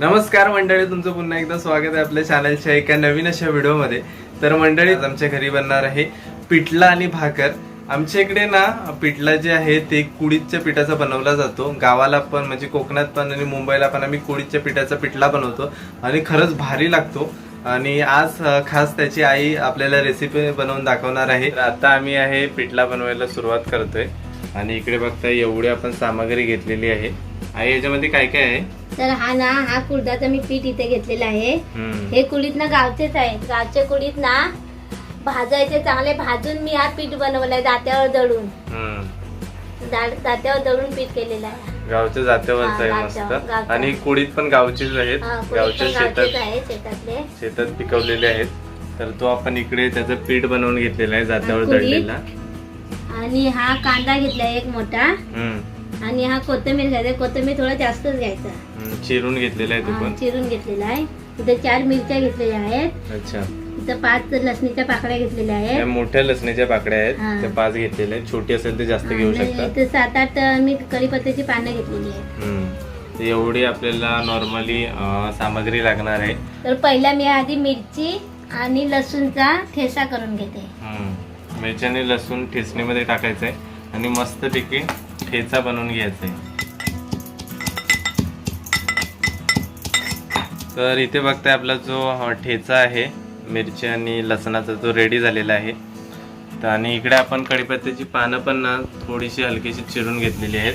नमस्कार मंडळी तुमचं पुन्हा एकदा स्वागत आहे आपल्या चॅनलच्या एका नवीन अशा व्हिडिओमध्ये. तर मंडळी आमच्या घरी बनणार आहे पिठला आणि भाकर. आमच्या इकडे ना पिठला जे आहे ते कुडीच्या पिठाचा बनवला जातो. गावाला पण म्हणजे कोकणात पण आणि मुंबईला पण आम्ही कुडीच्या पिठाचा पिठला बनवतो. आणि खरंच भारी लागतो. आणि आज खास त्याची आई आपल्याला रेसिपी बनवून दाखवणार आहे. आता आम्ही आहे पिठला बनवायला सुरुवात करतोय. आणि इकडे बघता एवढी आपण सामग्री घेतलेली आहे. आई याच्यामध्ये काय काय आहे? तर हा ना हा कुळदाचा मी पीठ इथे घेतलेला आहे. हम्म. हे कुळीत ना गावचेच आहेत गावच्या कुळीत ना भाजायचे चांगले भाजून मी हा पीठ बनवलाय दात्यावर दळून. हम्म. दा- दात्यावर दळून पीठ केलेलं आहे. गावच्या जात्यावरच हा, आहे गावच्या- मस्त. गावच्या. आणि कुडीत पण गावचेच आहेत. हा, गावच्या पण गावचेच शेतात आहे शेतातले. शेतात पिकवलेले आहेत. तर तो आपण इकडे त्याचं पीठ बनवून घेतलेला आहे जात्यावर कुडीत. दळलेला. आणि हा कांदा घेतलाय एक मोठा. हम्म. आणि हा कोथिंबीर घ्यायचा. कोथिंबीर थोडा जास्तच घ्यायचा. हम्म. चिरून घेतलेला आहे तो हा, पण. चिरून घेतलेला आहे. इथे चार मिरच्या घेतलेल्या आहेत. अच्छा. इथं पाच लसणीच्या पाकळ्या घेतलेल्या आहेत. मोठ्या लसणीच्या पाकड्या हा. आहेत त्या पाच घेतलेल्या आहेत. छोटी असेल ते जास्त घेऊ आणि शकता. इथे सात आठ मी कढीपत्त्याची पानं घेतलेली आहेत. हम्म. तर एवढी आपल्याला नॉर्मली सामग्री लागणार आहे. तर पहिला मी आधी मिरची आणि लसूणचा ठेसा करून घेते. हम्म. मिरची आणि लसूण ठेचणीमध्ये टाकायचं आहे आणि मस्तपैकी ठेचा बनवून घ्यायचा आहे तर इथे बघताय आपला जो ठेचा आहे मिरची आणि लसणाचा तो रेडी झालेला आहे. तर आणि इकडे आपण कढीपत्त्याची पानं पण ना थोडीशी हलकीशी चिरून घेतलेली आहेत.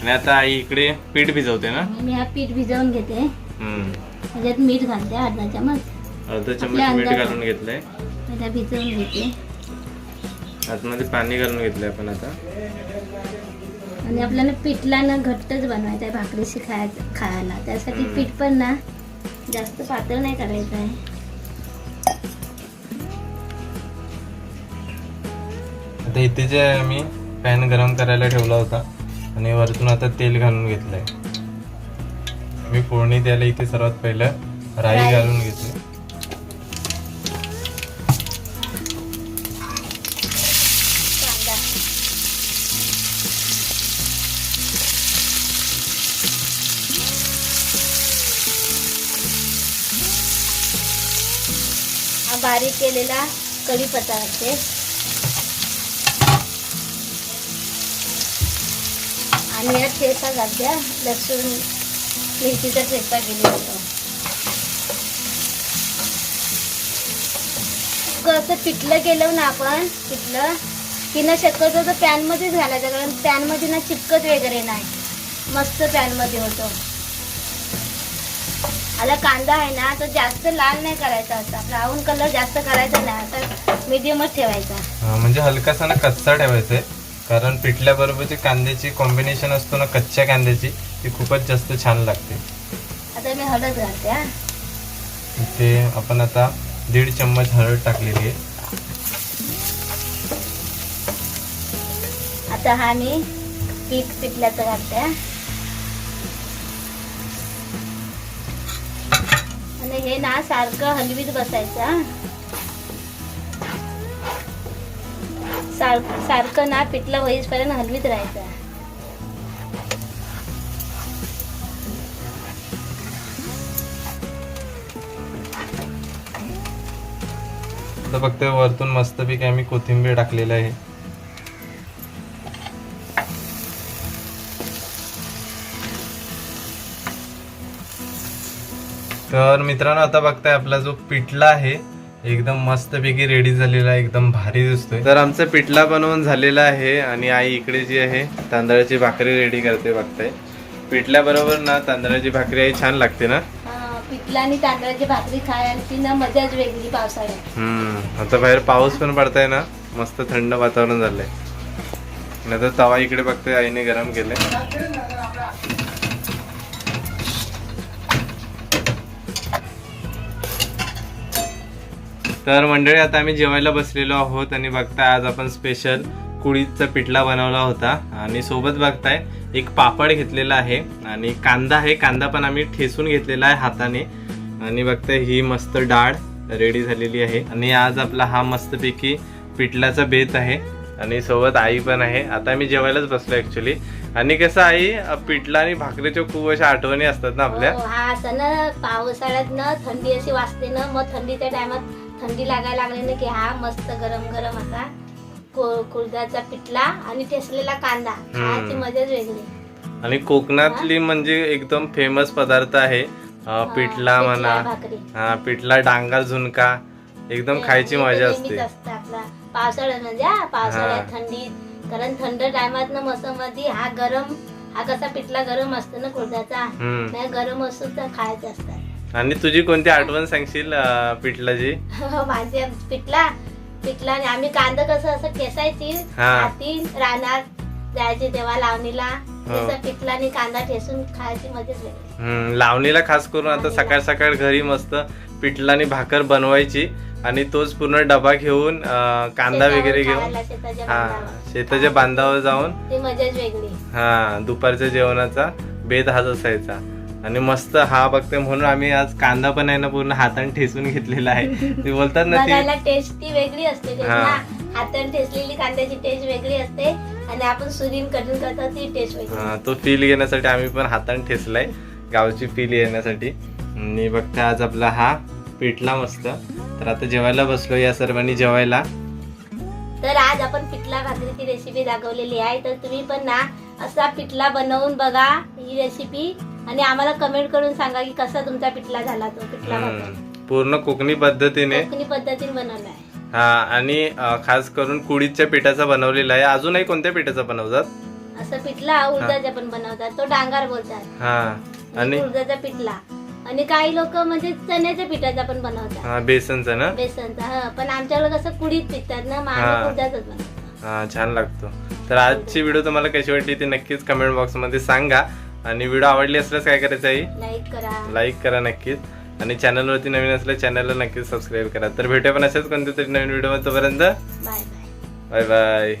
आणि आता आई इकडे पीठ भिजवते ना? मी हा पीठ भिजवून घेते. त्याच्यात मीठ घालते अर्धा चमच अर्धा चमच मीठ. घालून घेतलंय. भिजवून घेते. आतमध्ये पाणी घालून घेतलंय आपण आता. आणि आपल्याला पिठला ना घट्टच बनवायचं आहे भाकरीशी खायचं खायला. त्यासाठी. पीठ पण ना जास्त पातळ नाही करायचं आहे. आता इथे जे आहे मी पॅन गरम करायला ठेवला होता आणि वरतून आता तेल घालून घेतलंय. मी फोडणी द्यायला इथे सर्वात पहिलं राई राई. घालून घेतली. बारीक केलेला कढीपत्ता असते आणि या ठेचा घालत्या लसूण मिरचीचा ठेचा केलेला होता. असं पिठलं केलं ना आपण पिठलं की ना शक्यतो तर पॅनमध्येच घालायचं कारण पॅनमध्ये ना चिपकत वगैरे नाही. मस्त पॅनमध्ये होतो. आला कांदा आहे ना तो जास्त लाल नाही करायचा असा. ब्राऊन कलर जास्त करायचा नाही असा मिडियमच ठेवायचा. म्हणजे हलकासा ना कच्चा ठेवायचा आहे. कारण पिठल्याबरोबर जे कांद्याची कॉम्बिनेशन असतो ना कच्च्या कांद्याची ती खूपच जास्त छान लागते. आता मी हळद घालते इथे आपण आता दीड चम्मच हळद टाकलेली आहे. आता हा मी पीठ पिठल्याचं घालते आणि हे ना सारखं हलवीत बसायचं सार सारखं ना पिठलं होईपर्यंत हलवीत राहायचं. फक्त वरतून मस्तपैकी आम्ही कोथिंबीर टाकलेलं आहे. तर मित्रांनो आता बघताय आपला जो पिठला आहे एकदम मस्तपैकी रेडी झालेला आहे एकदम भारी दिसतोय. तर आमचा पिठला बनवून झालेला आहे आणि आई इकडे जी आहे तांदळाची भाकरी रेडी करते बघताय. पिठल्याबरोबर ना तांदळाची भाकरी आई छान लागते ना? हा, पिठलं आणि तांदळाची भाकरी खायची ना मजाच वेगळी पावसाळ्यात. हम्म आता बाहेर पाऊस पण पडताय ना मस्त थंड वातावरण झालंय. तवा इकडे बघतोय आईने गरम केलंय. तर मंडळी आता आम्ही जेवायला बसलेलो आहोत आणि बघताय आज आपण स्पेशल कुळीचा पिठला बनवला होता. आणि सोबत बघताय एक पापड घेतलेला आहे आणि कांदा आहे. कांदा पण आम्ही ठेसून घेतलेला आहे हाताने. आणि बघताय ही मस्त डाळ रेडी झालेली आहे. आणि आज आपला हा मस्तपैकी पिठल्याचा बेत आहे. आणि सोबत आई पण आहे. आता मी जेवायलाच बसलो ऍक्च्युली आणि कसं आई पिठला आणि भाकरीच्या खूप अशा आठवणी असतात ना आपल्या? हो, हा असं ना पावसाळ्यात ना थंडी अशी वाजते ना मग थंडीच्या टायमात थंडी लागायला लागली ना की हा मस्त गरम गरम असा को- कुळदाचा पिठला आणि ठेसलेला कांदा. खायची मजाच वेगळी. आणि कोकणातली म्हणजे एकदम फेमस पदार्थ आहे अ, पिठला म्हणा भाकरी. हा पिठला डांगा झुणका एकदम ते- खायची ते मजा नेहमीच असते. असतं आपला. पावसाळ्यात म्हणजे हा, पावसाळ्यात थंडीत कारण थंड टायमात ना मोसममध्ये हा गरम हा कसा पिठला गरम असतो ना हम्म. नाही गरम असतो तर खायचे असतात. आणि तुझी कोणती आठवण सांगशील अ, पिठलाची माझे पिठला पिठला आणि आम्ही कांदा कसं असं ठेसायची हा. हाती रानात जायचे तेव्हा लावणीला हो. तसं पिठला आणि कांदा ठेसून खायची मजाच वेगळी हम्म, लावणीला खास करून आता. सकाळ सकाळ घरी मस्त पिठला आणि भाकर बनवायची आणि तोच पूर्ण डबा घेऊन अ, कांदा शेतावर वगैरे घेऊन खायला शेताच्या हा बांधावर. शेताच्या बांधावर जाऊन ती मजाच वेगळी हा दुपारच्या जेवणाचा बेद हाच असायचा आणि मस्त हा बघते म्हणून आम्ही आज कांदा पण आहे ना पूर्ण हाताने ठेचून घेतलेला आहे. ते बोलतात ना ती बघायला टेस्ट ती वेगळी असते हा. ना हाताने ठेसलेली कांद्याची टेस्ट वेगळी असते आणि आपण सुरीन कटून करतो ती टेस्ट वेगळी हा, तो फील घेण्यासाठी आम्ही पण हाताने ठेचलाय गावची फील येण्यासाठी आणि बघते आज आपला हा पिठला मस्त. तर आता जेवायला बसलो या सर्वांनी जेवायला. तर आज आपण पिठला भाकरीची रेसिपी दाखवलेली आहे. तर तुम्ही पण ना असा पिठला बनवून बघा ही रेसिपी आणि आम्हाला कमेंट करून सांगा की कसा तुमचा पिठला झाला तो. पिठला भाकर हम्म, पूर्ण कोकणी पद्धतीने. कोकणी पद्धतीने बनवलाय हा आणि अ, खास करून कुडीच्या पिठाचा बनवलेला आहे. अजूनही कोणत्या पिठाचा बनवतात? असं पिठला उडदाचा पण बनवतात. तो डांगार बोलतात. हा आणि? उडदाचा पिठला. आणि काही लोक म्हणजे चण्याच्या पिठाचा पण बनवतात. हा बेसनचा ना? बेसनचा हा. पण आमच्याकडे कसं कुडीत पिकतात ना मग हा. आम्ही उडदाचाच बनवतो हा छान लागतो. तर आजची व्हिडिओ तुम्हाला कशी वाटली ते नक्कीच कमेंट बॉक्समध्ये सांगा. आणि व्हिडिओ आवडली असल्यास काय करायचं आहे लाईक करा. नक्कीच. आणि चॅनलवरती नवीन असल्या चॅनलला नक्कीच सबस्क्राईब करा. तर भेटूया पण अशाच कोणत्या तरी नवीन व्हिडिओ तोपर्यंत बाय बाय